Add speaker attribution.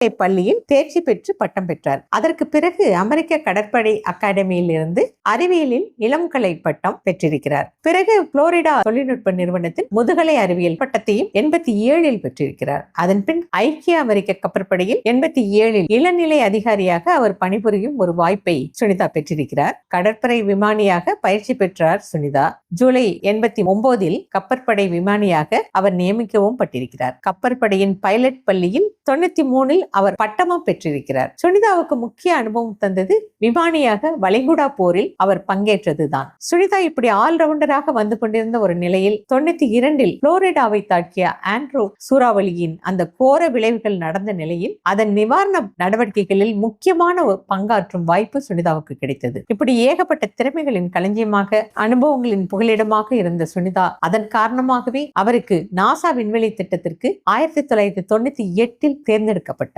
Speaker 1: பள்ளியில் தேர்ச்சி பெற்று பட்டம் பெற்றார். அதற்கு பிறகு அமெரிக்க கடற்படை அகாடமியில் இருந்து அறிவியலில் இளங்கலை பட்டம் பெற்றிருக்கிறார். பிறகு புளோரிடா தொழில்நுட்ப நிறுவனத்தில் முதுகலை அறிவியல் பட்டத்தையும் எண்பத்தி ஏழில் பெற்றிருக்கிறார். அதன் பின் ஐக்கிய அமெரிக்க கப்பற்படையில் எண்பத்தி ஏழில் இளநிலை அதிகாரியாக அவர் பணிபுரியும் ஒரு வாய்ப்பை சுனிதா பெற்றிருக்கிறார். கடற்படை விமானியாக பயிற்சி பெற்றார் சுனிதா. ஜூலை எண்பத்தி ஒன்பதில் கப்பற்படை விமானியாக அவர் நியமிக்கவும் பட்டிருக்கிறார். கப்பற்படையின் பைலட் பள்ளியில் தொண்ணூத்தி மூணில் அவர் பட்டமும் பெற்றிருக்கிறார். சுனிதாவுக்கு முக்கிய அனுபவம் தந்தது விமானியாக வளைகுடா போரில் அவர் பங்கேற்றதுதான். சுனிதா இப்படி ஆல்ரவுண்டராக வந்து கொண்டிருந்த ஒரு நிலையில் தொண்ணூத்தி இரண்டில் புளோரிடாவை தாக்கிய ஆண்ட்ரோ சூறாவளியின் அந்த கோர விளைவுகள் நடந்த நிலையில் அதன் நிவாரண நடவடிக்கைகளில் முக்கியமான பங்காற்றும் வாய்ப்பு சுனிதாவுக்கு கிடைத்தது. இப்படி ஏகப்பட்ட திறமைகளின் களஞ்சியமாக அனுபவங்களின் புகலிடமாக இருந்த சுனிதா அதன் காரணமாகவே அவருக்கு நாசா விண்வெளி திட்டத்திற்கு ஆயிரத்தி தொள்ளாயிரத்தி தொண்ணூத்தி எட்டில் தேர்ந்தெடுக்கப்பட்டார்.